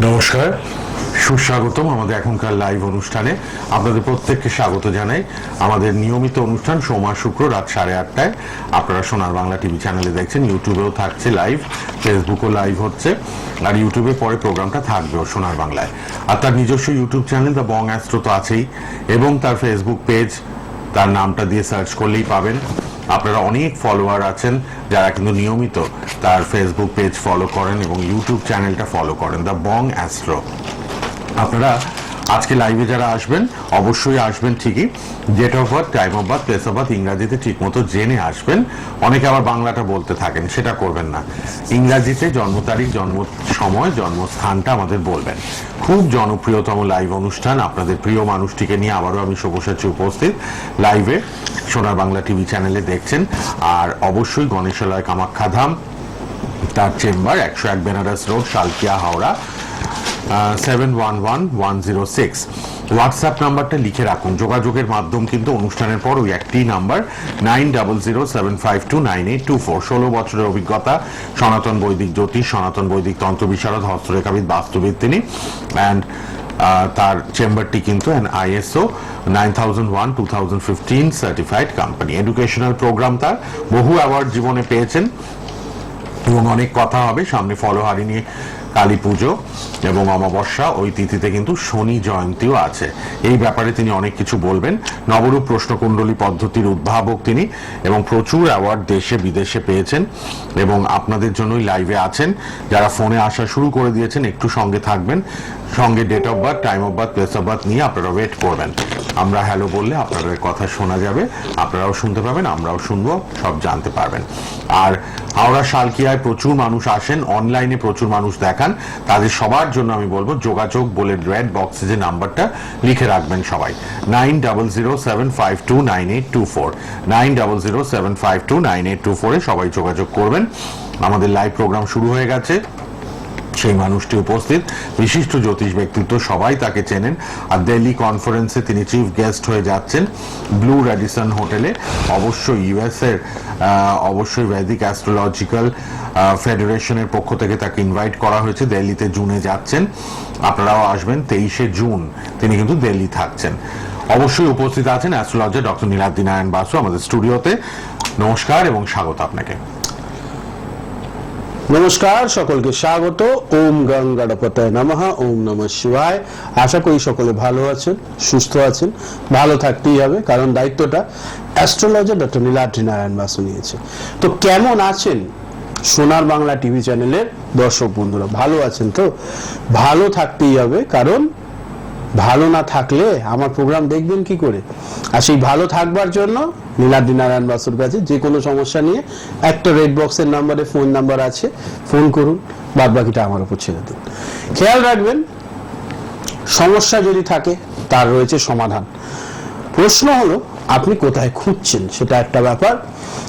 নমস্কার। সুস্বাগতম আমাদের এখনকার লাইভ অনুষ্ঠানে। আপনাদের প্রত্যেককে স্বাগত জানাই। আমাদের নিয়মিত অনুষ্ঠান সোমবার শুক্র রাত সাড়ে আটটায়। আপনারা সোনার বাংলা টিভি চ্যানেলে দেখছেন ইউটিউবেও থাকছে লাইভ ফেসবুকও লাইভ হচ্ছে। আর ইউটিউবে পরে প্রোগ্রামটা থাকবেও সোনার বাংলায়। আর তার নিজস্ব YouTube channel the Bong astro তো আছেই। এবং তার ফেসবুক পেজ তার নামটা দিয়ে সার্চ করলেই পাবেন। আপনারা অনেক ফলোয়ার আছেন যারা কিন্তু নিয়মিত তার ফেসবুক পেজ ফলো করেন এবং ইউটিউব চ্যানেলটা ফলো করেন দ্য বং অ্যাস্ট্রো আপনারা আজকে লাইভে যারা আসবেন, অবশ্যই আসবেন ঠিকই। Date of birth time of birth place of birth ইংরাজিতে ঠিকমতো জেনে আসবেন। অনেকে আবার বাংলাটা বলতে থাকেন, সেটা করবেন না। ইংরাজিতে জন্ম তারিখ, জন্ম সময়, জন্মস্থানটা আমাদের বলবেন। খুব জনপ্রিয়তম লাইভ অনুষ্ঠান আপনাদের প্রিয় মানুষটিকে নিয়ে আবারও আমি শুভসাচী উপস্থিত। লাইভে সোনার বাংলা টিভি চ্যানেলে দেখছেন। আর অবশ্যই গণেশালয় কামাখ্যা ধাম, তার চেম্বার একশো এক Benaras road Salkia Howrah. Seven WhatsApp নাম্বারটা লিখে রাখুন। যোগাযোগের মাধ্যম কিন্তু অনুষ্ঠানের পর ওই একটি number nine double zero seven five two nine eight two four ষোলো বছরের অভিজ্ঞতা, সনাতন বৈদিক জ্যোতিষ, সনাতন বৈদিক তন্ত্র বিশারদ, হস্তরেখাবিদ, বাস্তুবিদ তিনি। অ্যান্ড তার চেম্বারটি কিন্তু an ISO nine thousand one two thousand fifteen certified company educational program তার। বহু অ্যাওয়ার্ড জীবনে পেয়েছেন। এবং অনেক কথা হবে। সামনে ফলহারিণী কালী পুজো এবং অমাবস্যা, ওই তিথিতে কিন্তু শনি জয়ন্তীও আছে। এই ব্যাপারে তিনি অনেক কিছু বলবেন। নবরূপ প্রশ্নকুণ্ডলী পদ্ধতির উদ্ভাবক তিনি এবং প্রচুর অ্যাওয়ার্ড দেশে, বিদেশে পেয়েছেন এবং আপনাদের জন্যই লাইভে আছেন। যারা ফোনে আসা শুরু করে দিয়েছেন, একটু সঙ্গে থাকবেন। সঙ্গে date of birth time of birth place of birth নিয়ে আপনারা ওয়েট করবেন। আমরা হ্যালো বললে আপনাদের কথা শোনা যাবে, আপনারাও শুনতে পাবেন, আমরাও শুনব, সব জানতে পারবেন। আর হাওড়া শালকিয়ায় প্রচুর মানুষ আসেন অনলাইনে প্রচুর মানুষ দেখান, তাদের সবার জন্য আমি বলব যোগাযোগ বলে রেড বক্সে যে নাম্বারটা লিখে রাখবেন সবাই। Nine double zero seven five two nine eight two four nine double zero seven five two nine eight two ফোরে সবাই যোগাযোগ করবেন। আমাদের লাইভ প্রোগ্রাম শুরু হয়ে গেছে। সেই মানুষটি উপস্থিত। বিশিষ্ট জ্যোতিষ ব্যক্তিত্ব সবাই তাকে চেনেন। আর দিল্লি কনফারেন্সে তিনি চিফ গেস্ট হয়ে যাচ্ছেন ব্লু রেডিসন হোটেলে। অবশ্যই ইউএস এর অবশ্যই ভেদিক অ্যাস্ট্রোলজিক্যাল ফেডারেশনের পক্ষ থেকে তাকে ইনভাইট করা হয়েছে। দিল্লিতে জুনে যাচ্ছেন। আপনারাও আসবেন তেইশে জুন। তিনি কিন্তু দিল্লি থাকছেন। অবশ্যই উপস্থিত আছেন অ্যাস্ট্রোলজার ডক্টর নীলাদ্রি নারায়ণ বাসু আমাদের স্টুডিওতে নমস্কার এবং স্বাগত আপনাকে। নমস্কার, সকলকে স্বাগত। ওম গং গণপতায় নমঃ, ওম নম শিবায়। আশা করি সকলে ভালো আছেন, সুস্থ আছেন, ভালো থাকতেই হবে, কারণ দায়িত্বটা অ্যাস্ট্রোলজার ডক্টর নীলাদ্রি নারায়ণ বাসু নিয়েছে। তো কেমন আছেন সোনার বাংলা টিভি চ্যানেলের দর্শক বন্ধুরা? ভালো আছেন তো? ভালো থাকতেই হবে, কারণ ভালো না থাকলে আমার প্রোগ্রাম দেখবেন কি করে? আর সেই ভালো থাকবার জন্য নীলাদ্রি নারায়ণ বাসুর কাছে যে কোনো সমস্যা নিয়ে একটা রেড বক্সের নাম্বারে ফোন নাম্বার আছে ফোন করুন, বাদ বাকিটা আমার উপর ছেড়ে দিন। খেয়াল রাখবেন, সমস্যা যদি থাকে, তার রয়েছে সমাধান। প্রশ্ন হলো, আপনি কোথায় খুঁজছেন? সেটা একটা ব্যাপার।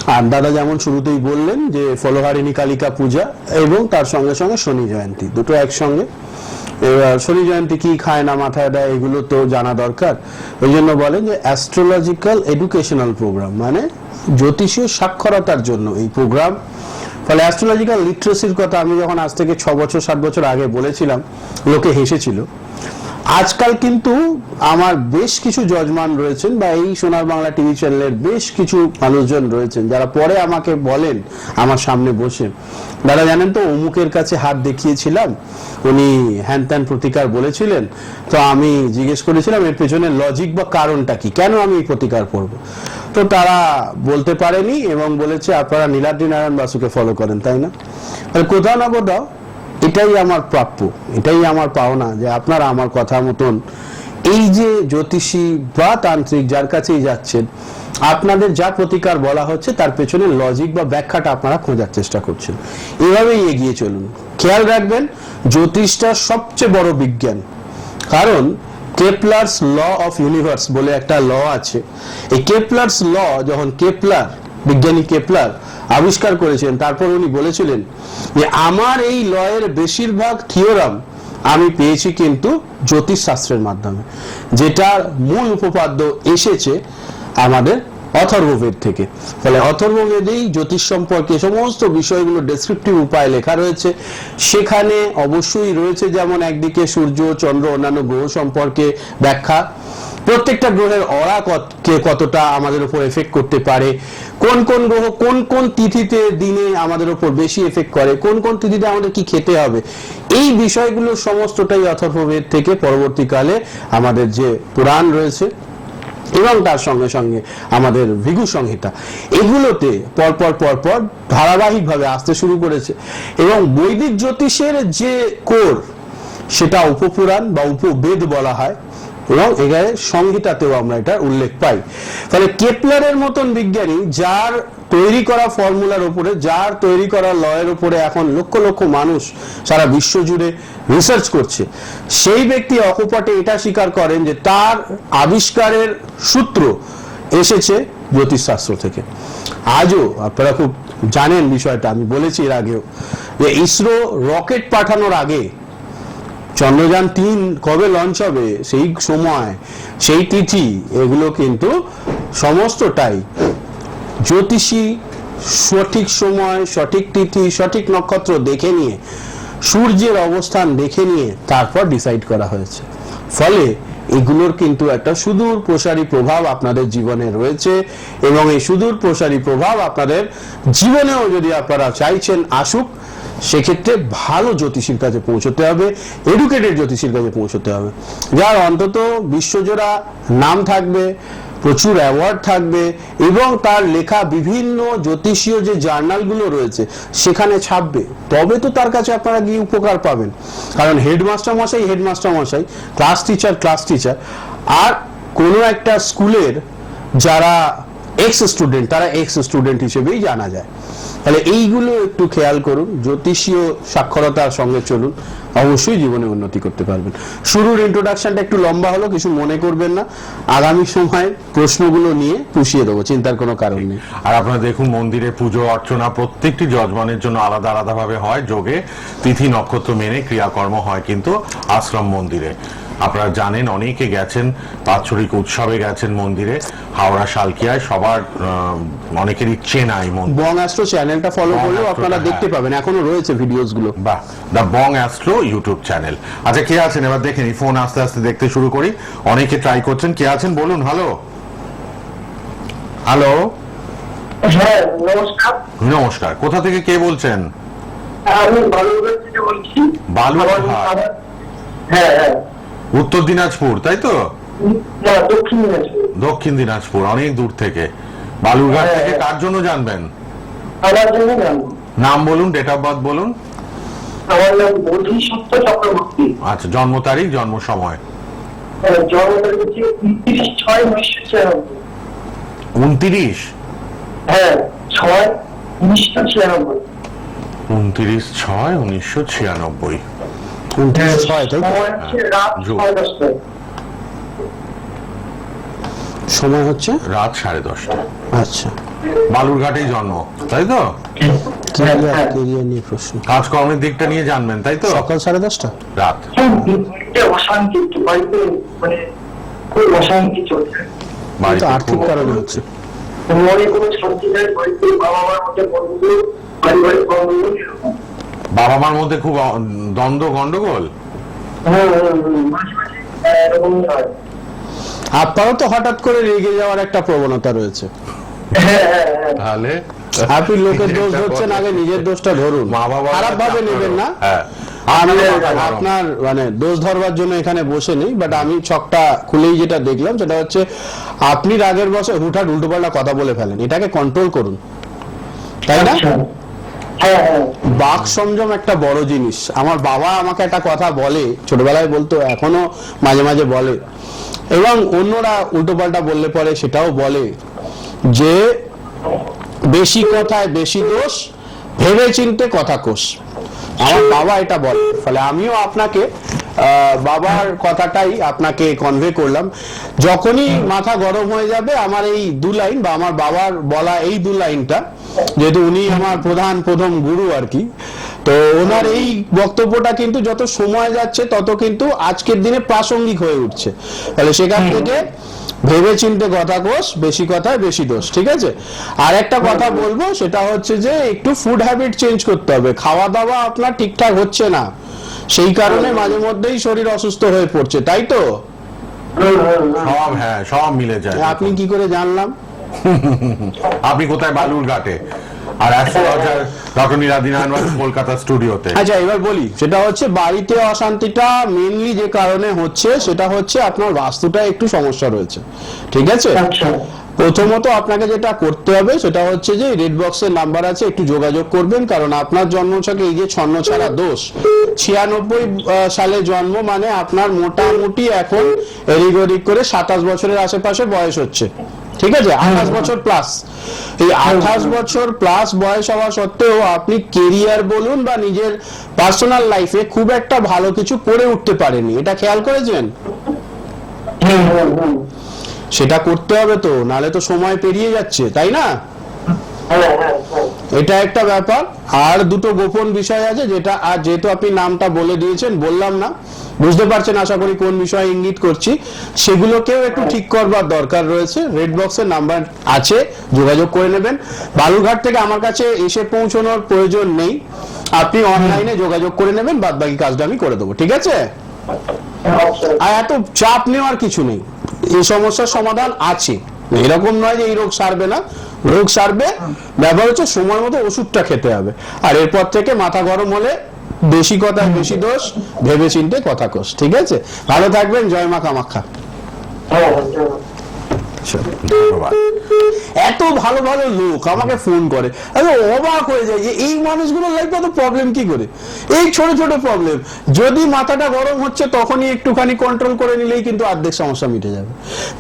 আর দাদা যেমন শুরুতেই বললেন যে, ফলহারিণী কালিকা পূজা এবং তার সঙ্গে সঙ্গে শনি জয়ন্তী, দুটো একসঙ্গে। এবার শনি জয়ন্তী কি খায় না মাথায় দেয়, এগুলো তো জানা দরকার। ওই জন্য বলেন যে অ্যাস্ট্রোলজিক্যাল এডুকেশনাল প্রোগ্রাম মানে জ্যোতিষীয় সাক্ষরতার জন্য এই প্রোগ্রাম ফলে অ্যাস্ট্রোলজিক্যাল লিটারেসির কথা আমি যখন আজ থেকে ছ বছর, সাত বছর আগে বলেছিলাম, লোকে হেসেছিল। আজকাল কিন্তু আমার বেশ কিছু জজমান রয়েছেন বা এই সোনার বাংলা টিভি চ্যানেলের বেশ কিছু মানুষজন রয়েছেন যারা পরে আমাকে বলেন আমার সামনে বসে। দাদা, জানেন তো, অমুকের কাছে হাত দেখিয়েছিলাম। উনি হ্যান ত্যান প্রতিকার বলেছিলেন। তো আমি জিজ্ঞেস করেছিলাম, এর পেছনে লজিক বা কারণটা কি? কেন আমি এই প্রতিকার করব? তো তারা বলতে পারেনি এবং বলেছে, আপনারা নীলাদ্রি নারায়ণ বাসুকে ফলো করেন, তাই না? কোথাও না কোথাও এটাই আমার প্রাপ্য, এটাই আমার পাওনা যে আপনারা আমার কথা মতন এই যে জ্যোতিষী বা তান্ত্রিক যার কাছেই যাচ্ছেন, আপনাদের যা প্রতিকার বলা হচ্ছে তার পেছনে লজিক বা ব্যাখ্যাটা আপনারা খোঁজার চেষ্টা করছেন। এভাবেই এগিয়ে চলুন। খেয়াল রাখবেন, জ্যোতিষটা সবচেয়ে বড় বিজ্ঞান। কারণ কেপলার্স ল অফ ইউনিভার্স বলে একটা ল আছে। এই কেপলার্স ল, যখন কেপলার, বিজ্ঞানী কেপলার আবিষ্কার করেছেন তারপর উনি বলেছিলেন যে, আমার এই লয়ের বেশিরভাগ থিওরাম আমি পেয়েছি কিন্তু জ্যোতিষ শাস্ত্রের মাধ্যমে যেটার মূল উপপাদ্য এসেছে আমাদের অথর্ববেদ থেকে। ফলে অথর্ববেদেই জ্যোতিষ সম্পর্কে সমস্ত বিষয়গুলো ডেসক্রিপটিভ উপায় লেখা রয়েছে। সেখানে অবশ্যই রয়েছে যেমন একদিকে সূর্য, চন্দ্র, অন্যান্য গ্রহ সম্পর্কে ব্যাখ্যা। প্রত্যেকটা গ্রহের অরা কতটা আমাদের উপর এফেক্ট করতে পারে কোন কোন গ্রহ কোন কোন তিথিতে দিনে আমাদের উপর বেশি এফেক্ট করে? কোন কোন তিথিতে আমাদের কি খেতে হবে? এই বিষয়গুলো সমস্তটাই অথর্ববেদ থেকে পরবর্তীকালে আমাদের যে পুরাণ রয়েছে এবং তার সঙ্গে সঙ্গে আমাদের ভিগু সংহিতা, এগুলোতে পরপর পরপর ধারাবাহিকভাবে আসতে শুরু করেছে। এবং বৈদিক জ্যোতিষের যে কোর, সেটা উপপুরাণ বা উপবেদ বলা হয় এবং এখানে সংহিতাতেও আমরা এটা উল্লেখ পাই। তাহলে কেপলারের মতন বিজ্ঞানী যার তৈরি করা ফর্মুলার উপরে, যার তৈরি করা লয়ের উপরে এখন লক্ষ লক্ষ মানুষ সারা বিশ্ব জুড়ে রিসার্চ করছে, সেই ব্যক্তি অকপটে এটা স্বীকার করেন যে তার আবিষ্কারের সূত্র এসেছে জ্যোতিষশাস্ত্র থেকে। আজও আপনারা খুব জানেন বিষয়টা, আমি বলেছি এর আগেও যে ইসরো রকেট পাঠানোর আগে চন্দ্রযান তিন কবে লঞ্চ হবে? সেই সময়, সেই তিথি, এগুলো কিন্তু সমস্তটাই জ্যোতিষী সঠিক সময়, সঠিক তিথি, সঠিক নক্ষত্র দেখে নিয়ে, সূর্যের অবস্থান দেখে নিয়ে তারপর ডিসাইড করা হয়েছে। ফলে এগুলোর কিন্তু একটা সুদূর প্রসারী প্রভাব আপনাদের জীবনে রয়েছে এবং এই সুদূর প্রসারী প্রভাব আপনাদের জীবনেও যদি আপনারা চাইছেন, আসুক সেক্ষেত্রে ভালো জ্যোতিষীর কাছে পৌঁছতে হবে এডুকেটেড জ্যোতিষীর কাছে পৌঁছতে হবে। যার অন্তত বিশ্বজোড়া নাম থাকবে, প্রচুর অ্যাওয়ার্ড থাকবে এবং তার লেখা বিভিন্ন জ্যোতিষীয় যে জার্নালগুলো রয়েছে সেখানে ছাপবে। তবে তো তার কাছে আপনারা গিয়ে উপকার পাবেন। কারণ হেডমাস্টার মশাই হেডমাস্টার মশাই ক্লাস টিচার ক্লাস টিচার আর কোনো একটা স্কুলের যারা এক্স স্টুডেন্ট তারা এক্স স্টুডেন্ট হিসেবেই জানা যায়। তাহলে এইগুলো একটু খেয়াল করুন, জ্যোতিষীয় সাক্ষরতার সঙ্গে চলুন, অবশ্যই জীবনে উন্নতি করতে পারবেন। শুরুর ইন্ট্রোডাকশনটা একটু লম্বা হলো, কিছু মনে করবেন না। আগামী সময় প্রশ্নগুলো নিয়ে পুষিয়ে দেবো, চিন্তার কোনো কারণ নেই। আর আপনারা দেখুন, মন্দিরে পুজো, অর্চনা প্রত্যেকটি যজমানের জন্য আলাদা আলাদাভাবে হয়, যোগে তিথি নক্ষত্র মেনে ক্রিয়াকর্ম হয় কিন্তু আশ্রম মন্দিরে। আপনারা জানেন অনেকে গেছেন বাৎসরিক উৎসবে গেছেন মন্দিরে হাওড়া শালকিয়ায় সবার অনেকেরই চেনাই মন্দির। বং অ্যাস্ট্রো চ্যানেলটা ফলো বং করলেও আপনারা দেখতে হ্যাঁ। পাবেন এখনও রয়েছে ভিডিওসগুলো বাহ the Bong astro YouTube channel. আচ্ছা কে আছেন? এবার দেখে নি ফোন আস্তে আস্তে দেখতে শুরু করি। অনেকে ট্রাই করছেন কে আছেন? বলুন হ্যালো হ্যালো হ্যাঁ নমস্কার। নমস্কার কোথা থেকে কে বলছেন? আমি বালুরঘাট থেকে বলছি। বালুরঘাট? হ্যাঁ হ্যাঁ। উত্তর দিনাজপুর তাই তো? দক্ষিণ দিনাজপুর। অনেক দূর থেকে। বালুরঘাট হ্যাঁ, থেকে। কার জন্য জানবেন? নাম বলুন ডেট অফ বার্থ বলুন। আচ্ছা জন্ম তারিখ জন্ম সময়। হ্যাঁ, উনত্রিশ হ্যাঁ ছয় উনিশশো ছিয়ানব্বই উনত্রিশ ছয় উনিশশো ছিয়ানব্বই উনত্রিশ ছয় তাই তো? সময় হচ্ছে? রাত সাড়ে দশটা। আচ্ছা। বালুরঘাটেই জন্ম তাই তো? কাজকর্মের দিকটা নিয়ে জানবেন তাই তো? সকাল সাড়ে দশটা? রাত। অশান্তি বাড়িতে মানে খুব অশান্তি চলছে। আর্থিক কারণে হচ্ছে। মনে কোনো শান্তি নেই বাড়িতে বাবা মার মধ্যে গন্ডগোল পারিবারিক এরকম। বাবা মার মধ্যে খুব দ্বন্দ্ব গন্ডগোল? হ্যাঁ, হ্যাঁ, হ্যাঁ, হয় আপনারও তো হঠাৎ করে রেগে যাওয়ার একটা প্রবণতা রয়েছে। তাহলে? আপনি লোকের দোষ ধরছেন আগে নিজের দোষটা ধরুন। খারাপ ভাবে নেবেন না। হ্যাঁ। আপনার মানে দোষ ধরবার জন্য এখানে বসে নেই বাট আমি ছকটা খুলেই যেটা দেখলাম সেটা হচ্ছে আপনি রাগের বসে হুটহাট উল্টোপাল্টা কথা বলে ফেলেন। এটাকে কন্ট্রোল করুন। তাই না? আচ্ছা। বাক সংযম একটা বড় জিনিস। আমার বাবা আমাকে একটা কথা বলে, ছোটবেলায় বলতো, এখনও মাঝে মাঝে বলে। এবং অন্যরা উল্টোপাল্টা বললে পরে সেটাও বলে যে, বেশি কথায় বেশি দোষ, ভেবে চিনতে কথা কোষ। আমার বাবা এটা বলে। ফলে আমিও আপনাকে বাবার কথাটাই আপনাকে কনভে করলাম। যখনই মাথা গরম হয়ে যাবে, আমার এই দু লাইন বা আমার বাবার বলা এই দু লাইনটা যেহেতু উনি আমার প্রধান প্রথম গুরু আর কি তো ওনার এই বক্তব্যটা কিন্তু যত সময় যাচ্ছে তত কিন্তু আজকের দিনে প্রাসঙ্গিক হয়ে উঠছে। তাহলে সেখান থেকে ভেবে চিনতে কথা কোষ বেশি কথায় বেশি দোষ ঠিক আছে? আর একটা কথা বলব সেটা হচ্ছে যে একটু ফুড হ্যাবিট চেঞ্জ করতে হবে। খাওয়া দাওয়া আপনার ঠিকঠাক হচ্ছে না সেই কারণে মাঝে মধ্যেই শরীর অসুস্থ হয়ে পড়ছে তাই তো। সব হ্যাঁ সব মিলে যায়। আপনি কি করে জানলাম? আপনি কোথায়? বালুরঘাটে। আর কলকাতা স্টুডিওতে। আচ্ছা এবার বলি সেটা হচ্ছে বাড়িতে অশান্তিটা মেনলি যে কারণে হচ্ছে সেটা হচ্ছে আপনার বাস্তুটা একটু সমস্যা রয়েছে। ঠিক আছে? আচ্ছা। প্রথমত আপনাকে যেটা করতে হবে সেটা হচ্ছে যে রেড বক্সের নাম্বার আছে একটু যোগাযোগ করবেন কারণ আপনার জন্ম জন্মছকে এই যে ছন্ন ছাড়া দোষ ছিয়ানব্বই সালে জন্ম মানে আপনার মোটামুটি এখন এদিক ওদিক করে সাতাশ বছরের আশেপাশে বয়স হচ্ছে। ঠিক আছে? আঠাশ বছর প্লাস এই আঠাশ বছর প্লাস বয়স হওয়া সত্ত্বেও আপনি কেরিয়ার বলুন বা নিজের পার্সোনাল লাইফে খুব একটা ভালো কিছু করে উঠতে পারেনি এটা খেয়াল করেছেন? হুম। সেটা করতে হবে তো নালে তো সময় পেরিয়ে যাচ্ছে তাই না? হ্যাঁ, হ্যাঁ, হ্যাঁ। এটা একটা ব্যাপার। আর দুটো গোপন বিষয় আছে যেটা আর যেহেতু আপনি নামটা বলে দিয়েছেন বললাম না। বুঝতে পারছেন আশা করি কোন বিষয়ে ইঙ্গিত করছি। সেগুলোকেও একটু ঠিক করবার দরকার রয়েছে। রেড বক্সের নাম্বার আছে যোগাযোগ করে নেবেন। বালুরঘাট থেকে আমার কাছে এসে পৌঁছানোর প্রয়োজন নেই। আপনি অনলাইনে যোগাযোগ করে নেবেন বাদ বাকি কাজটা আমি করে দেবো ঠিক আছে? আচ্ছা আর এত চাপ নেওয়ার কিছু নেই। এই সমস্যার সমাধান আছে। এরকম নয় যে এই রোগ সারবে না। রোগ সারবে ব্যাপার হচ্ছে সময় মতো ওষুধটা খেতে হবে। আর এরপর থেকে মাথা গরম হলে বেশি কথা, বেশি দোষ ভেবে চিনতে কথা কোষ ঠিক আছে? ভালো থাকবেন, জয় মা কামাখ্যা। ধন্যবাদ। এত ভালো ভালো লোক আমাকে ফোন করে। অবাক হয়ে যায় যে এই মানুষগুলোর লাইফে তো প্রবলেম কি করে? এই ছোট ছোট প্রবলেম যদি মাথাটা গরম হচ্ছে, তখনই একটুখানি কন্ট্রোল করে নিলেই কিন্তু অর্ধেক সমস্যা মিটে যাবে।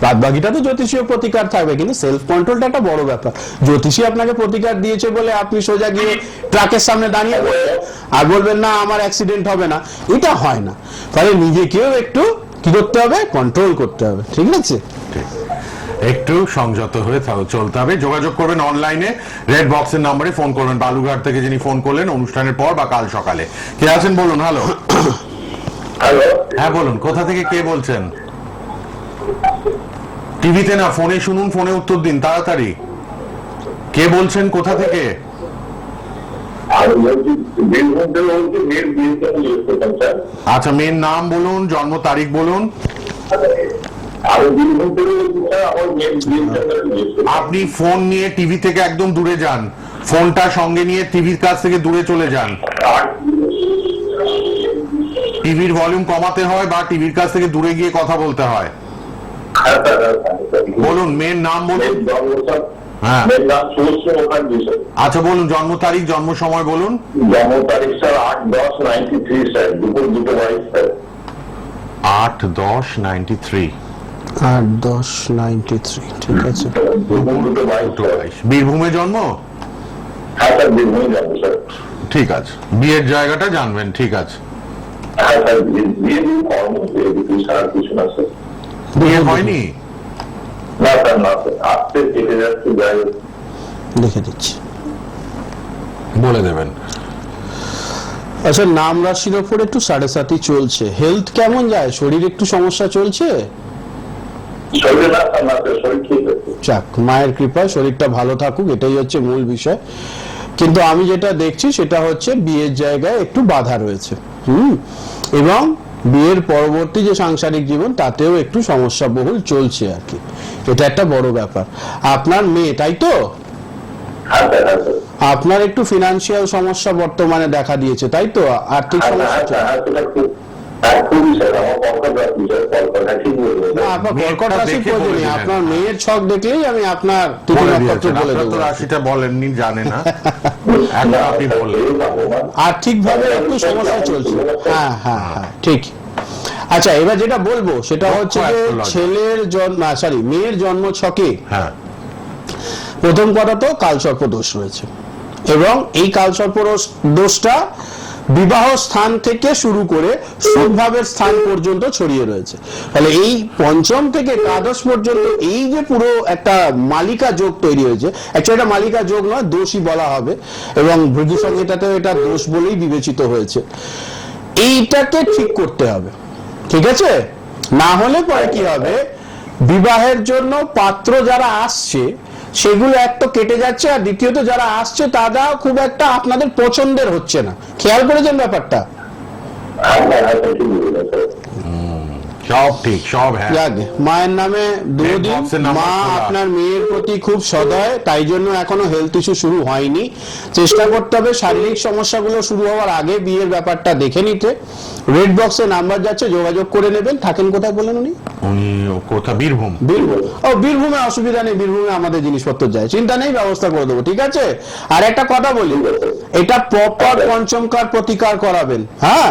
বাদ বাকিটা তো জ্যোতিষীয় প্রতিকার থাকবে, কিন্তু সেলফ কন্ট্রোলটা একটা বড় ব্যাপার। জ্যোতিষী আপনাকে প্রতিকার দিয়েছে বলে আপনি সোজা গিয়ে ট্রাকের সামনে দাঁড়িয়ে আর বলবেন, না, আমার অ্যাক্সিডেন্ট হবে না। এটা হয় না। ফলে নিজেকেও একটু কি করতে হবে? কন্ট্রোল করতে হবে। ঠিক আছে। একটু সংযত হয়ে চলতে হবে। যোগাযোগ করবেন অনলাইনে। রেড বক্সের নম্বরে ফোন করবেন। বালুঘাট থেকে যিনি ফোন করলেন অনুষ্ঠানের পর বা কাল সকালে। কে আছেন বলুন? হ্যালো হ্যাঁ বলুন। কোথা থেকে কে বলছেন? টিভিতে না ফোনে শুনুন ফোনে উত্তর দিন তাড়াতাড়ি। কে বলছেন? কোথা থেকে? আচ্ছা মেয়ের নাম বলুন জন্ম তারিখ বলুন। আপনি ফোন নিয়ে টিভি থেকে একদম দূরে যান। ফোনটা সঙ্গে নিয়ে টিভির কাছ থেকে দূরে চলে যান। টিভির ভলিউম কমাতে হয় বা টিভির কাছ থেকে দূরে গিয়ে কথা বলতে হয়। বলুন, মেয়ের নাম বলুন। হ্যাঁ। আচ্ছা বলুন, জন্ম তারিখ, জন্ম সময় বলুন। জন্ম তারিখ স্যার আট দশ নাইনটি থ্রি স্যার দুপুর দুটো বাইশ স্যার আট দশ নাইনটি থ্রি। আট দশ নাইনটি থ্রি ঠিক আছে। বীরভূমে জন্ম? হ্যাঁ ঠিক আছে। বিয়ের জায়গাটা জানবেন ঠিক আছে। হ্যাঁ বিয়ে হয়নি? দিচ্ছি। বলে দেবেন। আচ্ছা নাম রাশির ওপর একটু সাড়ে সাতই চলছে। হেলথ কেমন যায়? শরীর একটু সমস্যা চলছে? যাক মায়ের কৃপায় শরীরটা ভালো থাকুক এটাই হচ্ছে মূল বিষয়। কিন্তু আমি যেটা দেখছি সেটা হচ্ছে বিয়ের জায়গায় একটু বাধা রয়েছে। হুম? এবং বিয়ের পরবর্তী যে সাংসারিক জীবন তাতেও একটু সমস্যা বহুল চলছে আর কি। এটা একটা বড় ব্যাপার। আপনার মেয়ে তাই তো? হ্যাঁ হ্যাঁ আপনার একটু ফিনান্সিয়াল সমস্যা বর্তমানে দেখা দিয়েছে তাই তো? আর্থিক হ্যাঁ সমস্যা? আপনার কর্কট রাশি মেয়ের ছক দেখলেই আমি আপনার তিথি নক্ষত্র বলে আপনার তো রাশিটা বলেননি জানে না। এখন আপনি বললেন। আর্থিকভাবে একটু সমস্যা চলছে। হ্যাঁ হ্যাঁ হ্যাঁ ঠিক। আচ্ছা এবার যেটা বলব সেটা হচ্ছে যে ছেলের জন্ম সরি মেয়ের জন্ম ছকে। হ্যাঁ। প্রথম কথা তো কালসর্প দোষ রয়েছে। এবং এই কালসর্প দোষটা বিবাহ স্থান থেকে শুরু করে সুখভাবের স্থান পর্যন্ত ছড়িয়ে রয়েছে। তাহলে এই পঞ্চম থেকে একাদশ পর্যন্ত এই যে পুরো একটা মালিকা যোগ তৈরি হয়েছে অ্যাকচুয়ালি এটা মালিকা যোগ নয় দোষই বলা হবে এবং ভৃগু সংহিতাতেও এটা দোষ বলেই বিবেচিত হয়েছে। এইটাকে ঠিক করতে হবে, ঠিক আছে? না হলে পরে কি হবে? বিবাহের জন্য পাত্র যারা আসছে সেগুলো এক তো কেটে যাচ্ছে আর দ্বিতীয়ত যারা আসছে তারাও খুব একটা আপনাদের পছন্দের হচ্ছে না। খেয়াল করেছেন ব্যাপারটা আচ্ছা আচ্ছা ঠিক আছে সব ঠিক সব হ্যাঁ। মায়ের নামে দুদিন নাম্বার মা আপনার মেয়ের প্রতি খুব সদয় তাই জন্য এখনও হেলথ ইস্যু শুরু হয়নি। চেষ্টা করতে হবে শারীরিক সমস্যাগুলো শুরু হওয়ার আগে বিয়ের ব্যাপারটা দেখে নিতে। রেড বক্সে নাম্বার যাচ্ছে যোগাযোগ করে নেবেন। থাকেন কোথায় বলেন উনি? উনি কোথা? বীরভূম। বীরভূম। ও বীরভূমে অসুবিধা নেই বীরভূমে আমাদের জিনিসপত্র যায়। চিন্তা নেই ব্যবস্থা করে দেবো ঠিক আছে? আর একটা কথা বলি এটা প্রপার পঞ্চমকার প্রতিকার করাবেন হ্যাঁ?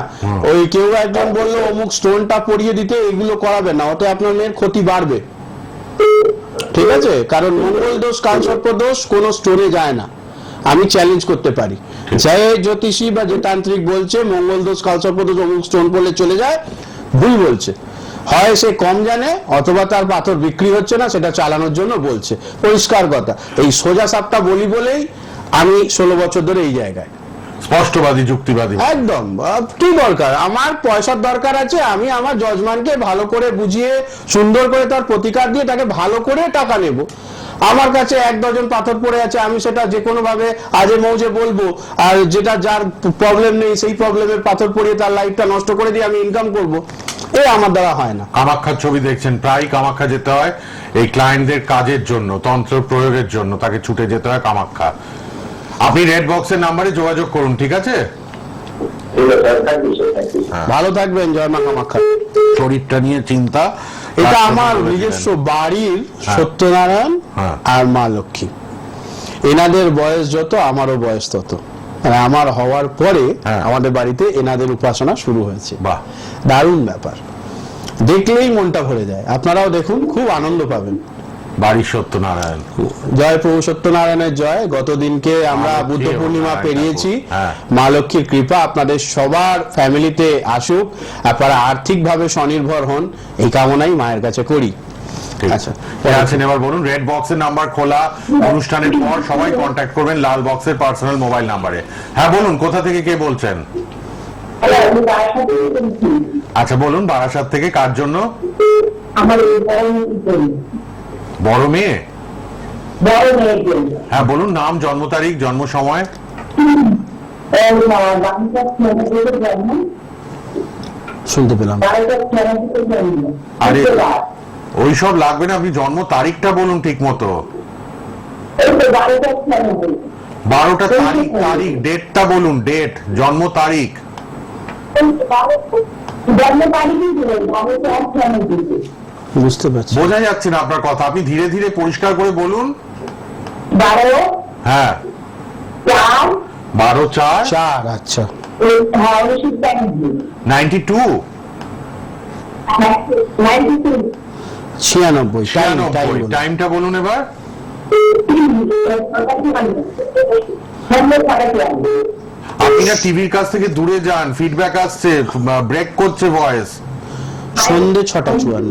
ওই কেউ একজন বলল অমুক স্টোনটা পরিয়ে দিতে এগুলো করাবেন না ওতে আপনার মেয়ের ক্ষতি বাড়বে। ঠিক আছে? কারণ মঙ্গল দোষ কালসর্প দোষ, কোনো স্টোনে যায় না। আমি চ্যালেঞ্জ করতে পারি। যে জ্যোতিষী বা যে তান্ত্রিক বলছে, মঙ্গল দোষ কালসর্প দোষ, অমুক স্টোন পড়লে চলে যায়, ভুল বলছে। হয় সে কম জানে, অথবা তার পাথর বিক্রি হচ্ছে না, সেটা চালানোর জন্য বলছে। পরিষ্কার কথা। এই সোজা সাপটা বলি বলেই আমি ষোলো বছর ধরে এই জায়গায়। স্পষ্টবাদী যুক্তিবাদী। একদম। কি দরকার? আমার পয়সার দরকার আছে আমি আমার জজমানকে ভালো করে বুঝিয়ে সুন্দর করে তার প্রতিকার দিয়ে তাকে ভালো করে টাকা নেব। আমার কাছে এক ডজন পাথর পড়ে আছে আমি সেটা যে কোনো ভাবে আজে মৌজে বলব। আর যেটা যার প্রবলেম নেই সেই প্রবলেমের পাথর পড়িয়ে তার লাইফটা নষ্ট করে দিয়ে আমি ইনকাম করব। এই আমার দ্বারা হয় না। কামাখ্যার ছবি দেখছেন প্রায় কামাখ্যা যেতে হয়। এই ক্লায়েন্টদের কাজের জন্য তন্ত্র প্রয়োগের জন্য তাকে ছুটে যেতে হয় কামাখ্যা। আপনি রেড বক্সের নাম্বারে যোগাযোগ করুন ঠিক আছে? ইউ ভালো থাকবেন জয় মা কামাখ্যা। শরীরটা নিয়ে চিন্তা। এটা আমার নিজস্ব বাড়ির সত্যনারায়ণ হ্যাঁ। আর মা লক্ষ্মী। এনাদের বয়স যত আমারও বয়স তত। মানে আমার হওয়ার পরে হ্যাঁ। আমাদের বাড়িতে এনাদের উপাসনা শুরু হয়েছে। বাহ। দারুণ ব্যাপার। দেখলেই মনটা ভরে যায়। আপনারাও দেখুন খুব আনন্দ পাবেন। বাড়ির সত্যনারায়ণ। জয় প্রভু সত্যনারায়ণের জয়। গত দিনকে আমরা বুদ্ধ পূর্ণিমা পেরিয়েছি। হ্যাঁ। মা লক্ষ্মীর কৃপা আপনাদের সবার ফ্যামিলিতে আসুক। আপনারা আর্থিকভাবে স্বনির্ভর হন। এই কামনাই মায়ের কাছে করি। আচ্ছা। আছেন এবার বলুন? রেড বক্সের নাম্বার খোলা। অনুষ্ঠানের পর সবাই কন্ট্যাক্ট করবেন লাল বক্সের পার্সোনাল মোবাইল নাম্বারে হ্যাঁ বলুন কোথা থেকে কে বলছেন? আচ্ছা বলুন বারাসাত থেকে কার জন্য? আমার এই বড় মেয়ে? হ্যাঁ বলুন নাম জন্ম তারিখ জন্ম সময়। শুনতে পেলাম। আরে। ওইসব লাগবে না আপনি জন্ম তারিখটা বলুন ঠিক মতো বারোটা তারিখ তারিখ ডেটটা বলুন ডেট জন্ম তারিখ। জন্ম তারিখই বুঝতে পারছি। বোঝা যাচ্ছে না আপনার কথা। আপনি ধীরে ধীরে পরিষ্কার করে বলুন। বারো। হ্যাঁ। চার। বারো চার। চার আচ্ছা। Ninety two. ছিয়ানব্বই ছিয়ানব্বই। টাইমটা বলুন এবার। আপনি না টিভির কাছ থেকে দূরে যান ফিডব্যাক আসছে ব্রেক করছে ভয়েস সন্ধে ছটা চুয়ান্ন।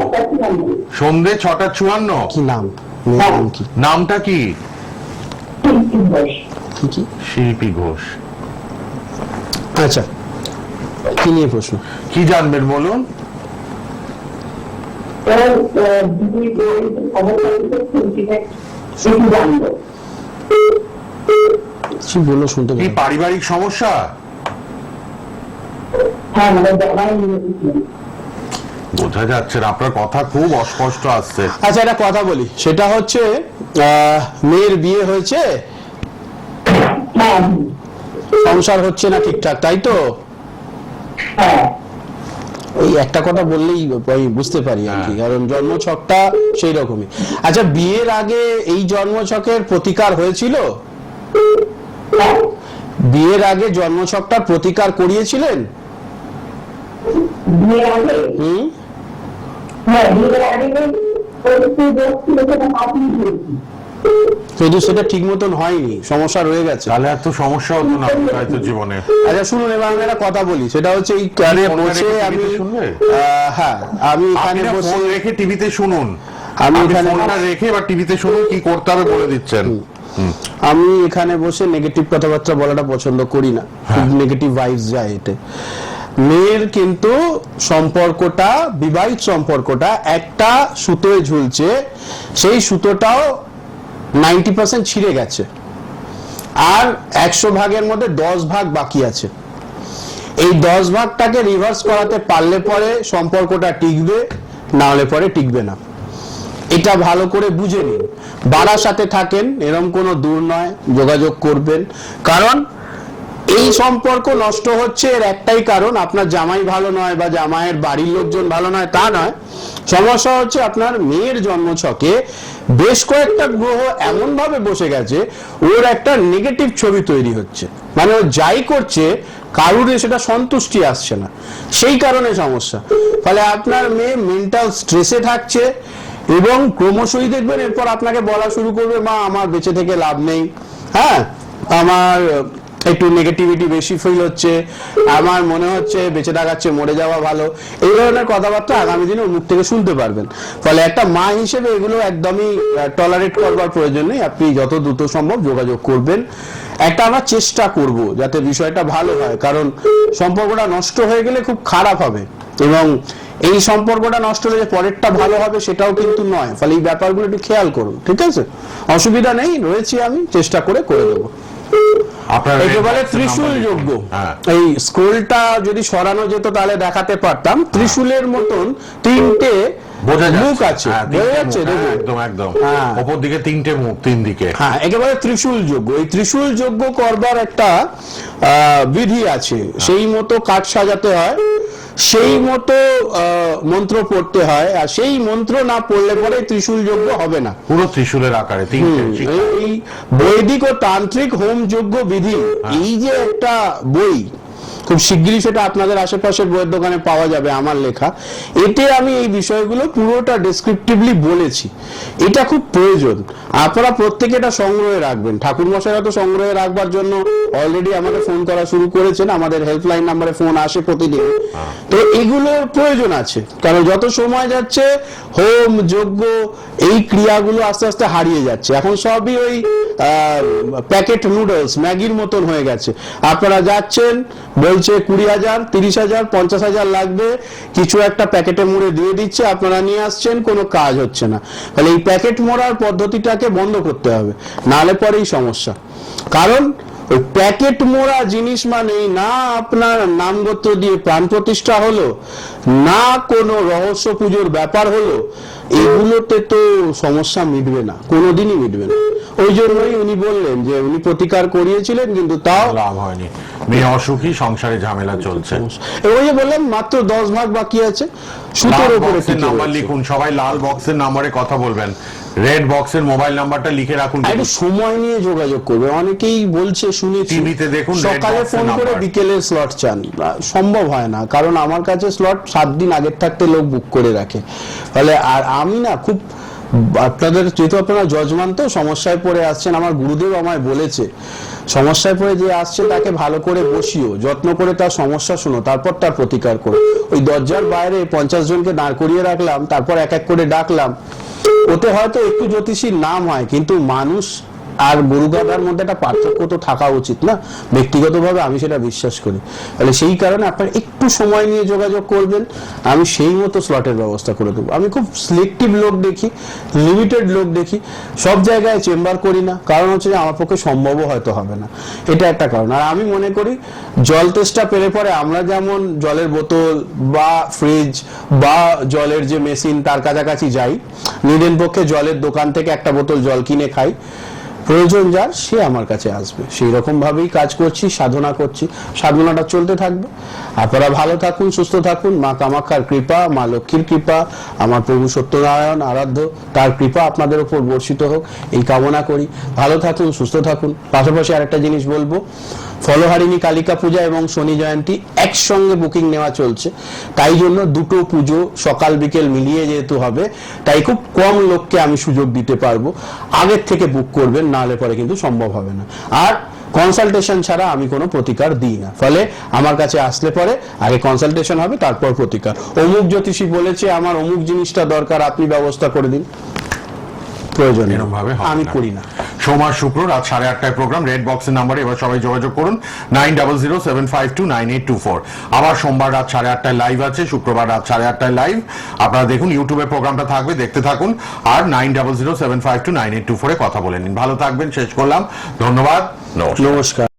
সন্ধে ছটা চুয়ান্ন? কি নাম? নাম কি? নামটা কি? কি কি? শিল্পী ঘোষ। আচ্ছা কি নিয়ে প্রশ্ন? কি জানবেন বলুন? কি বলল শুনতে কি পারিবারিক সমস্যা? হ্যাঁ মানে বোঝা যাচ্ছে না আপনার কথা খুব অস্পষ্ট আসছে। আচ্ছা একটা কথা বলি। সেটা হচ্ছে মেয়ের বিয়ে হয়েছে? হ্যাঁ সংসার হচ্ছে না ঠিকঠাক তাই তো? হ্যাঁ ওই একটা কথা বললেই আমি বুঝতে পারি আর কি কারণ জন্মছকটা সেই রকমই। আচ্ছা বিয়ের আগে এই জন্মছকের প্রতিকার হয়েছিল? হ্যাঁ বিয়ের আগে জন্মছকটার প্রতিকার করিয়েছিলেন? বিয়ের আগে? হ্যাঁ বিয়ের আগে পরিস্থিতি সেটা ঠিক মতন হয়নি সমস্যা রয়ে গেছে। তাহলে এত সমস্যা হতো না হয়তো জীবনে। আচ্ছা শুনুন এবার আমি একটা কথা বলি সেটা হচ্ছে এই কানে বসে রেখে আমি টিভিতে হ্যাঁ আমি এখানে বসে ফোন রেখে টিভিতে শুনুন। আমি এখানে ফোনটা রেখে এবার টিভিতে শুনুন কি করতে হবে বলে দিচ্ছেন। আমি এখানে বসে নেগেটিভ কথাবার্তা বলাটা পছন্দ করি না। খুব নেগেটিভ ভাইবস যায় এতে। মেয়ের কিন্তু সম্পর্কটা, বিবাহিত সম্পর্কটা একটা সুতোয় ঝুলছে, সেই সুতোটাও নাইনটি পার্সেন্ট ছিঁড়ে গেছে। আর একশো ভাগের মধ্যে দশ ভাগ বাকি আছে। এই দশ ভাগটাকে রিভার্স করাতে পারলে পরে সম্পর্কটা টিকবে না হলে পরে টিকবে না। এটা ভালো করে বুঝে নিন। বাড়ার সাথে থাকেন, এরম কোনো দূর নয়, যোগাযোগ করবেন। কারণ এই সম্পর্ক নষ্ট হচ্ছে এর একটাই কারণ, আপনার জামাই ভালো নয় বা জামাইয়ের বাড়ির লোকজন ভালো নয় তা নয়। সমস্যা হচ্ছে আপনার মেয়ের জন্মছকে বেশ কয়েকটা গ্রহ এমন ভাবে বসে গেছে, ওর একটা নেগেটিভ ছবি তৈরি হচ্ছে। মানে ও যাই করছে, কারুর সেটা সন্তুষ্টি আসছে না। সেই কারণে সমস্যা। ফলে আপনার মেয়ে মেন্টাল স্ট্রেসে থাকছে এবং ক্রমশই দেখবেন এরপর আপনাকে বলা শুরু করবে, মা, আমার বেঁচে থেকে লাভ নেই। হ্যাঁ আমার একটু নেগেটিভিটি বেশি ফিল হচ্ছে। আমার মনে হচ্ছে বেঁচে থাকাচ্ছে, মরে যাওয়া ভালো। এই ধরনের কথাবার্তা আগামী দিনে মুখ থেকে শুনতে পারবেন। ফলে একটা মা হিসেবে এগুলো একদমই টলারেট করবার প্রয়োজন নেই। আপনি যত দ্রুত সম্ভব যোগাযোগ করবেন। একটা আমরা চেষ্টা করব যাতে বিষয়টা ভালো হয়। কারণ সম্পর্কটা নষ্ট হয়ে গেলে খুব খারাপ হবে। এবং এই সম্পর্কটা নষ্ট হলে যে পরেরটা ভালো হবে সেটাও কিন্তু নয়। ফলে এই ব্যাপারগুলো একটু খেয়াল করুন, ঠিক আছে? অসুবিধা নেই, রয়েছি আমি, চেষ্টা করে করে দেবো। একে বলে ত্রিশূল যোগ্য হ্যাঁ। এই স্ক্রোলটা যদি সরানো যেত তাহলে দেখাতে পারতাম। ত্রিশূলের মতন তিনটে মুখ আছে। হ্যাঁ, যাচ্ছে হ্যাঁ, একদম একদম। হ্যাঁ। ওপর দিকে তিনটে মুখ তিন দিকে। হ্যাঁ একেবারে ত্রিশূল যোগ্য এই ত্রিশূল যোগ্য করবার একটা আহ, বিধি আছে। সেই মতো কাঠ সাজাতে হয়। সেই মতো আহ, মন্ত্র পড়তে হয় আর সেই মন্ত্র না পড়লে পরে ত্রিশূল যোগ্য হবে না পুরো ত্রিশূলের আকারে ঠিক। এই বৈদিক ও তান্ত্রিক হোম যোগ্য বিধি এই যে একটা বই খুব শিগগিরই সেটা আপনাদের আশেপাশের বইয়ের দোকানে পাওয়া যাবে আমার লেখা। এতে আমি এই বিষয়গুলো পুরোটা ডেসক্রিপটিভলি বলেছি। এটা খুব প্রয়োজন। আপনারা প্রত্যেকে এটা সংগ্রহে রাখবেন। ঠাকুর মশাইরা তো সংগ্রহে রাখবার জন্য অলরেডি আমাকে ফোন করা শুরু করেছেন। আমাদের হেল্পলাইন নাম্বারে ফোন আসে প্রতিদিন। তো এগুলোর প্রয়োজন আছে। কারণ যত সময় যাচ্ছে, হোম, যজ্ঞ, এই ক্রিয়াগুলো আস্তে আস্তে হারিয়ে যাচ্ছে। এখন সবই ওই প্যাকেট নুডলস ম্যাগির মতন হয়ে গেছে। আপনারা যাচ্ছেন বলছে কুড়ি হাজার, তিরিশ হাজার, পঞ্চাশ হাজার লাগবে। কিছু একটা প্যাকেটে মুড়ে দিয়ে দিচ্ছে, আপনারা নিয়ে আসছেন, কোনো কাজ হচ্ছে না। তাহলে এই প্যাকেট মোড়ার পদ্ধতিটাকে বন্ধ করতে হবে, নাহলে পরেই সমস্যা। কারণ প্যাকেট মোড়া জিনিস মানে না আপনার নামগোত্র দিয়ে প্রাণ প্রতিষ্ঠা হলো, না কোনো রহস্য পুজোর ব্যাপার হলো, এগুলোতে তো সমস্যা মিটবে না, কোনোদিনই মিটবে না। ওই জন্যই উনি বললেন যে উনি প্রতিকার করিয়েছিলেন কিন্তু তাও লাভ হয়নি। মেয়ে অসুখী সংসারে ঝামেলা চলছে। ওই যে বললাম মাত্র দশ ভাগ বাকি আছে সুতোর উপরে নাম্বার লিখুন সবাই লাল বক্সের নাম্বারে কথা বলবেন। রেড বক্সের মোবাইল নাম্বারটা লিখে রাখুন একটু সময় নিয়ে যোগাযোগ করবে অনেকেই বলছে শুনেছি। টিভিতে দেখুন, সকালে ফোন করে। বিকেলে স্লট চান। সম্ভব হয় না কারণ আমার কাছে স্লট সাত দিন আগের থাকতে লোক বুক করে রাখে। ফলে আর আমি না খুব আপনাদের, যেহেতু আপনারা জজমান তো, সমস্যায় পড়ে আসছেন, আমার গুরুদেব আমায় বলেছে, সমস্যায় পড়ে যে আসছে তাকে ভালো করে বসিও, যত্ন করে তার সমস্যা শুনো, তারপর তার প্রতিকার করো। ওই দরজার বাইরে পঞ্চাশ জনকে দাঁড় করিয়ে রাখলাম, তারপর এক এক করে ডাকলাম। ওতে হয়তো একটু জ্যোতিষীর নাম হয়, কিন্তু মানুষ আর গরু গাদার মধ্যে একটা পার্থক্য তো থাকা উচিত না? ব্যক্তিগতভাবে আমি সেটা বিশ্বাস করি। তাহলে সেই কারণে আপনার একটু সময় নিয়ে যোগাযোগ করবেন। আমি সেই মতো স্লটের ব্যবস্থা করে দেবো। আমি খুব সিলেক্টিভ লোক দেখি লিমিটেড লোক দেখি। সব জায়গায় চেম্বার করি না। কারণ হচ্ছে যে আমার পক্ষে সম্ভবও হয়তো হবে না। এটা একটা কারণ। আর আমি মনে করি, জল তেষ্টা পেরে পরে আমরা যেমন জলের বোতল বা ফ্রিজ বা জলের যে মেশিন তার কাছাকাছি যাই নিজের পক্ষে জলের দোকান থেকে একটা বোতল জল কিনে খাই। প্রয়োজন যার, সে আমার কাছে আসবে। সেই রকম ভাবেই কাজ করছি, সাধনা করছি। সাধনাটা চলতে থাকবে। আপনারা ভালো থাকুন, সুস্থ থাকুন। মা কামাক্ষার কৃপা, মা লক্ষ্মীর কৃপা, আমার প্রভু সত্যনারায়ণ আরাধ্য, তার কৃপা আপনাদের ওপর বর্ষিত হোক। এই কামনা করি। ভালো থাকুন, সুস্থ থাকুন। পাশাপাশি আরেকটা জিনিস বলব। ফলহারিণী কালিকা পূজা এবং শনি জয়ন্তী একসঙ্গে বুকিং নেওয়া চলছে। তাই জন্য দুটো পুজো সকাল বিকেল মিলিয়ে যেহেতু হবে, তাই খুব কম লোককে আমি সুযোগ দিতে পারব। আগের থেকে বুক করবেন নাহলে পরে কিন্তু সম্ভব হবে না। আর কনসালটেশন ছাড়া আমি কোনো প্রতিকার দিই না। ফলে আমার কাছে আসলে পরে, আগে কনসালটেশন হবে, তারপর প্রতিকার। অমুক জ্যোতিষী বলেছে, আমার অমুক জিনিসটা দরকার, আপনি ব্যবস্থা করে দিন। প্রয়োজন নেই। এরকম ভাবে হবে আমি করি না। সোমবার শুক্র রাত সাড়ে আটটায় প্রোগ্রাম রেড বক্সের নাম্বারে এবার সবাই যোগাযোগ করুন nine double zero seven five two nine eight two four আবার সোমবার রাত সাড়ে আটটায় লাইভ আছে শুক্রবার রাত সাড়ে আটটায় লাইভ আপনারা দেখুন ইউটিউবে প্রোগ্রামটা থাকবে দেখতে থাকুন আর nine double zero seven five two nine eight two ফোরে কথা বলে নিন। ভালো থাকবেন শেষ করলাম। ধন্যবাদ। নমস্কার।